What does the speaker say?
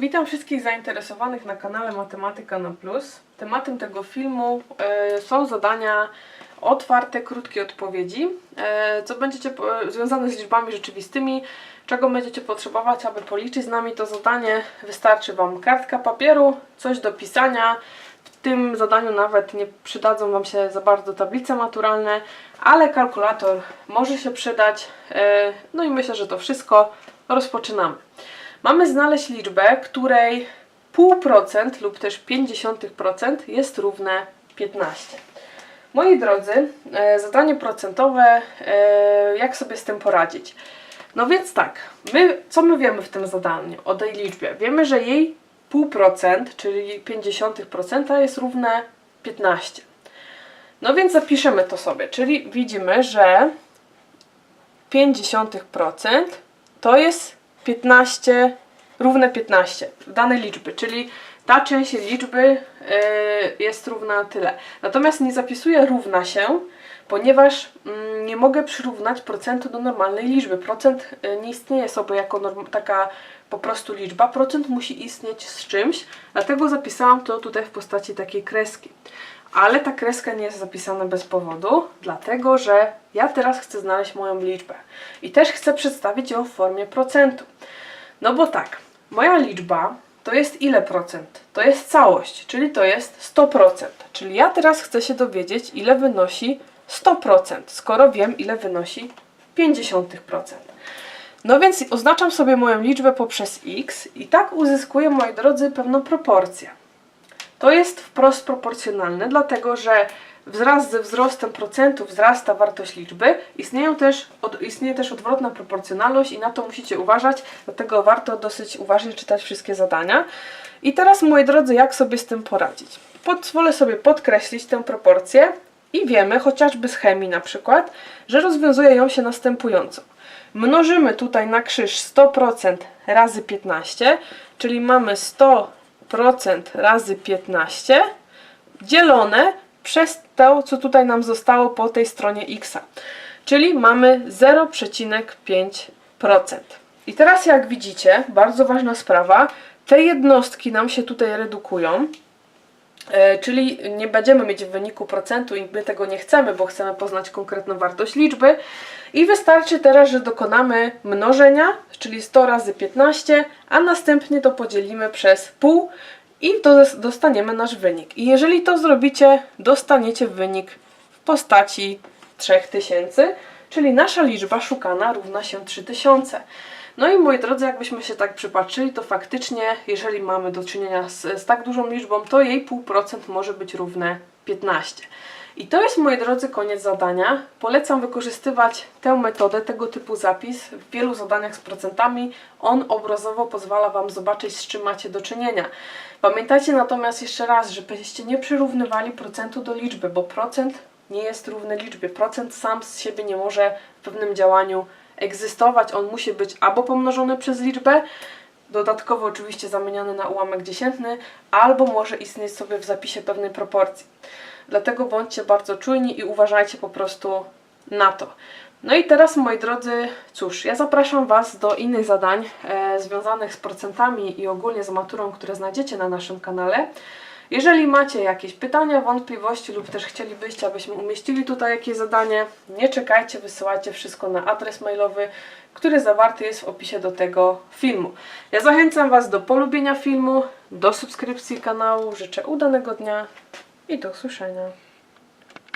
Witam wszystkich zainteresowanych na kanale Matematyka na Plus. Tematem tego filmu e, są zadania otwarte, krótkie odpowiedzi, e, co będziecie związane z liczbami rzeczywistymi, czego będziecie potrzebować, aby policzyć z nami to zadanie. Wystarczy Wam kartka papieru, coś do pisania. W tym zadaniu nawet nie przydadzą Wam się za bardzo tablice maturalne, ale kalkulator może się przydać. E, No i myślę, że to wszystko. Rozpoczynamy. Mamy znaleźć liczbę, której 0,5% lub też 0,5% jest równe 15. Moi drodzy, e, zadanie procentowe, e, jak sobie z tym poradzić? No więc tak, my, co my wiemy w tym zadaniu o tej liczbie? Wiemy, że jej 0,5%, czyli 0,5% jest równe 15. No więc zapiszemy to sobie, czyli widzimy, że 0,5% to jest 15, równe 15 danej liczby, czyli ta część liczby y, jest równa tyle. Natomiast nie zapisuję równa się, ponieważ mm, nie mogę przyrównać procentu do normalnej liczby. Procent y, nie istnieje sobie jako taka po prostu liczba. Procent musi istnieć z czymś, dlatego zapisałam to tutaj w postaci takiej kreski. Ale ta kreska nie jest zapisana bez powodu, dlatego że ja teraz chcę znaleźć moją liczbę i też chcę przedstawić ją w formie procentu. No bo tak, moja liczba to jest ile procent? To jest całość, czyli to jest 100%. Czyli ja teraz chcę się dowiedzieć, ile wynosi 100%, skoro wiem, ile wynosi 50%. No więc oznaczam sobie moją liczbę poprzez x i tak uzyskuję, moi drodzy, pewną proporcję. To jest wprost proporcjonalne, dlatego że wraz ze wzrostem procentu wzrasta wartość liczby. Istnieją też, od, istnieje też odwrotna proporcjonalność i na to musicie uważać, dlatego warto dosyć uważnie czytać wszystkie zadania. I teraz, moi drodzy, jak sobie z tym poradzić? Pozwolę sobie podkreślić tę proporcję i wiemy, chociażby z chemii na przykład, że rozwiązuje ją się następująco. Mnożymy tutaj na krzyż 100% razy 15, czyli mamy 100% razy 15 dzielone przez to, co tutaj nam zostało po tej stronie x. Czyli mamy 0,5%. I teraz jak widzicie, bardzo ważna sprawa, te jednostki nam się tutaj redukują. E, Czyli nie będziemy mieć w wyniku procentu i my tego nie chcemy, bo chcemy poznać konkretną wartość liczby. I wystarczy teraz, że dokonamy mnożenia, czyli 100 razy 15, a następnie to podzielimy przez pół i dos- dostaniemy nasz wynik. I jeżeli to zrobicie, dostaniecie wynik w postaci 3000, czyli nasza liczba szukana równa się 3000. No i moi drodzy, jakbyśmy się tak przypatrzyli, to faktycznie, jeżeli mamy do czynienia z, z tak dużą liczbą, to jej 0,5% może być równe 15. I to jest, moi drodzy, koniec zadania. Polecam wykorzystywać tę metodę, tego typu zapis w wielu zadaniach z procentami. On obrazowo pozwala Wam zobaczyć, z czym macie do czynienia. Pamiętajcie natomiast jeszcze raz, żebyście nie przyrównywali procentu do liczby, bo procent nie jest równy liczbie. Procent sam z siebie nie może w pewnym działaniu egzystować. On musi być albo pomnożony przez liczbę, dodatkowo oczywiście zamieniony na ułamek dziesiętny, albo może istnieć sobie w zapisie pewnej proporcji. Dlatego bądźcie bardzo czujni i uważajcie po prostu na to. No i teraz, moi drodzy, cóż, ja zapraszam Was do innych zadań e, związanych z procentami i ogólnie z maturą, które znajdziecie na naszym kanale. Jeżeli macie jakieś pytania, wątpliwości lub też chcielibyście, abyśmy umieścili tutaj jakieś zadanie, nie czekajcie, wysyłajcie wszystko na adres mailowy, który zawarty jest w opisie do tego filmu. Ja zachęcam Was do polubienia filmu, do subskrypcji kanału, życzę udanego dnia i do usłyszenia.